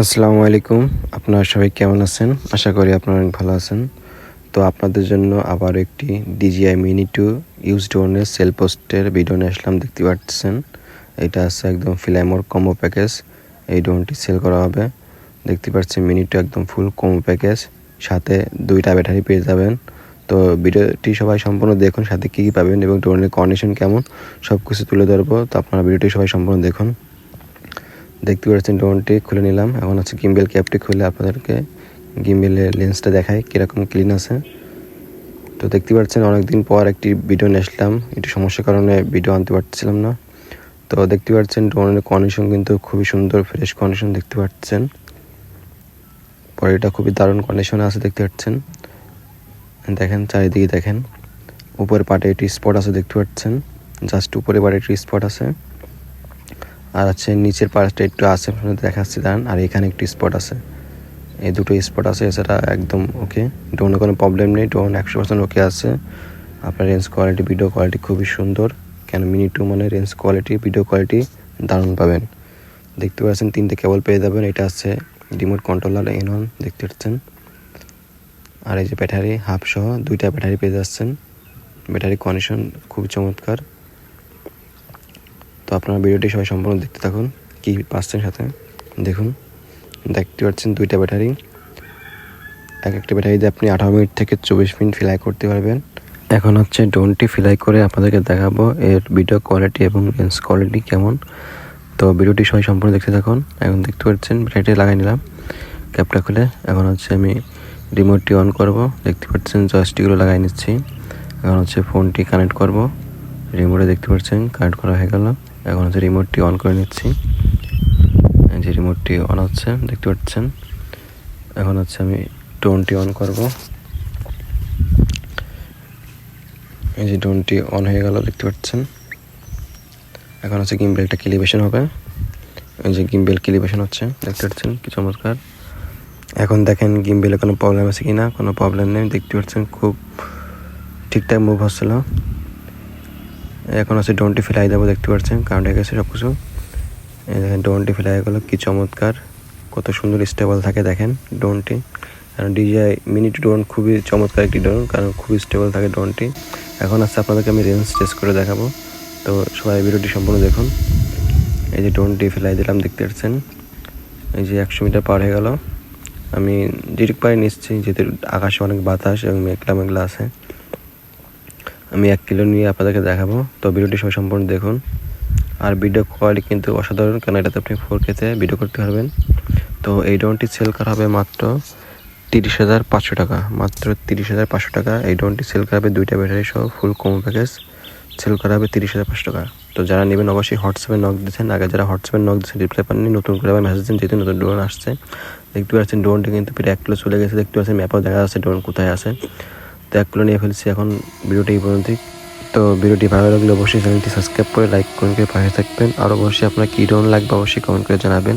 আসসালামু আলাইকুম। আপনারা সবাই কেমন আছেন? আশা করি আপনারা অনেক ভালো আছেন। তো আপনাদের জন্য আবার একটি ডিজিআই মিনি টু ইউজ ডোনের সেল পোস্টের ভিডিও নিয়ে আসলাম, দেখতে পাচ্ছেন? এটা আছে একদম ফিলাইমোর কম্বো প্যাকেজ এই ড্রোনটি সেল করা হবে। দেখতে পাচ্ছেন মিনি টু একদম ফুল কম্বো প্যাকেজ সাথে দুইটা ব্যাটারি পেয়ে যাবেন। তো ভিডিওটি সবাই সম্পূর্ণ দেখুন, সাথে কী কী পাবেন এবং ড্রোনের কন্ডিশন কেমন সব কিছু তুলে ধরবো। তো আপনারা ভিডিওটি সবাই সম্পূর্ণ দেখুন। দেখতে পাচ্ছেন ড্রোনটি, খুলে নিলাম। এখন হচ্ছে গিম্বেল ক্যাপটি খুলে আপনাদেরকে গিম্বেলের লেন্সটা দেখায় কীরকম ক্লিন আছে। তো দেখতে পাচ্ছেন, অনেকদিন পর একটি ভিডিও নিয়ে আসলাম। একটু সমস্যার কারণে ভিডিও আনতে পারছিলাম না। তো দেখতে পাচ্ছেন, ড্রোনের কন্ডিশন কিন্তু খুবই সুন্দর ফ্রেশ কন্ডিশন দেখতে পাচ্ছেন। পরে এটা খুবই দারুণ কন্ডিশনে আছে দেখতে পাচ্ছেন। দেখেন, চারিদিকে দেখেন। উপরের পাটে একটি স্পট আছে দেখতে পাচ্ছেন। জাস্ট উপরে পাটে একটি স্পট আছে। আর আছে নিচের পাশটা একটু আছে, আপনাদের দেখাচ্ছি, দাঁড়ান। আর এখানে একটি স্পট আছে। এই দুটো স্পট আছে এছাড়া একদম ওকে ড্রোনে কোনো প্রবলেম নেই ড্রোন একশো পার্সেন্ট ওকে আছে। আপনার রেঞ্জ কোয়ালিটি ভিডিও কোয়ালিটি খুবই সুন্দর। কেন মিনি টু মানে রেঞ্জ কোয়ালিটি ভিডিও কোয়ালিটি দারুণ পাবেন। দেখতে পাচ্ছেন, তিনটে কেবল পেয়ে যাবেন। এটা আছে রিমোট কন্ট্রোলার এন ওয়ান দেখতে পাচ্ছেন। আর এই যে ব্যাটারি হাফ সহ দুইটা ব্যাটারি পেয়ে যাচ্ছেন। ব্যাটারি কন্ডিশন খুব চমৎকার। আপনারা ভিডিওটি সবাই সম্পূর্ণ দেখতে থাকুন, কী পাচ্ছেন সাথে। দেখুন, দেখতে পাচ্ছেন দুইটা ব্যাটারি। এক একটা ব্যাটারিতে আপনি আঠারো মিনিট থেকে চব্বিশ মিনিট ফিলাই করতে পারবেন। এখন হচ্ছে ড্রোনটি ফিলাই করে আপনাদেরকে দেখাবো এর ভিডিও কোয়ালিটি এবং লেন্স কোয়ালিটি কেমন। তো ভিডিওটি সবাই সম্পূর্ণ দেখতে থাকুন। এখন দেখতে পাচ্ছেন, ব্যাটারিটি লাগাই নিলাম, ক্যাপটা খুলে। এখন হচ্ছে আমি রিমোটটি অন করব। দেখতে পাচ্ছেন, জয়স্টিকগুলো লাগাই নিচ্ছি। এখন হচ্ছে ফোনটি কানেক্ট করব। রিমোটে দেখতে পাচ্ছেন, কানেক্ট করা হয়ে গেল। এখন হচ্ছে রিমোটটি অন করে নিচ্ছি। যে রিমোটটি অন হচ্ছে, দেখতে পাচ্ছেন? এখন হচ্ছে আমি টোনটি অন করব। এই যে টোনটি অন হয়ে গেল, দেখতে পাচ্ছেন? এখন হচ্ছে গিম্বেলটা ক্যালিব্রেশন হবে। এই যে গিম্বেল ক্যালিব্রেশন হচ্ছে, দেখতে পাচ্ছেন? কি চমৎকার। এখন দেখেন গিম্বেলে কোনো প্রবলেম আছে কি না কোনো প্রবলেম নেই, দেখতে পাচ্ছেন? খুব ঠিকঠাক মুভ হচ্ছিল। এখন হচ্ছে ড্রোনটি ফেলাই দেবো, দেখতে পাচ্ছেন, কারণ হয়ে গেছে সব কিছু দেখেন ড্রোনটি ফেলাই গেলো কি চমৎকার, কত সুন্দর স্টেবল থাকে, দেখেন ড্রোনটি কারণ ডিজিআই মিনি ড্রোন খুবই চমৎকার একটি ড্রোন কারণ খুবই স্টেবল থাকে ড্রোনটি এখন আসছে আপনাদেরকে আমি রেঞ্জ টেস্ট করে দেখাবো। তো সবাই ভিডিওটি সম্পূর্ণ দেখুন। এই যে ড্রোনটি ফেলাই দিলাম, দেখতে পাচ্ছেন। এই যে একশো মিটার পার হয়ে গেল। আমি ডিরেক্ট পায়ে নিচ্ছি, যেহেতু আকাশে অনেক বাতাস এবং মেঘলা মেঘলা আছে। আমি এক কিলো নিয়ে আপনাদেরকে দেখাবো। তো ভিডিওটি সবাই সম্পূর্ণ দেখুন। আর ভিডিও কোয়ালিটি কিন্তু অসাধারণ কারণ এটাতে আপনি ফোর কেতে ভিডিও করতে পারবেন। তো এই ড্রোনটি সেল করা হবে মাত্র তিরিশ হাজার পাঁচশো টাকা। মাত্র তিরিশ হাজার পাঁচশো টাকা। এই ড্রোনটি সেল করা হবে দুইটা ব্যাটারি সহ ফুল কম প্যাকেজ সেল করা হবে তিরিশ হাজার পাঁচশো টাকা। তো যারা নেবেন অবশ্যই হোয়াটসঅ্যাপে নক দিচ্ছেন আগে যারা হোয়াটসঅ্যাপে নক দিচ্ছেন রিপ্লাই পাননি, নতুন করে আবার মেসেজ দিন। যেহেতু নতুন ড্রোন আসছে, দেখতে পাচ্ছেন ড্রোনটি কিন্তু প্রায় এক কিলো চলে গেছে। দেখতে পাচ্ছেন ম্যাপও দেখা যাচ্ছে ড্রোন কোথায় আছে। তো এক কিলো নিয়ে ফেলছি এখন ভিডিওটি পর্যন্তই। তো ভিডিওটি ভালো লাগলে অবশ্যই চ্যানেলটি সাবস্ক্রাইব করে লাইক করে পাশে থাকবেন। আর অবশ্যই আপনার কী ড্রোন লাগবে অবশ্যই কমেন্ট করে জানাবেন।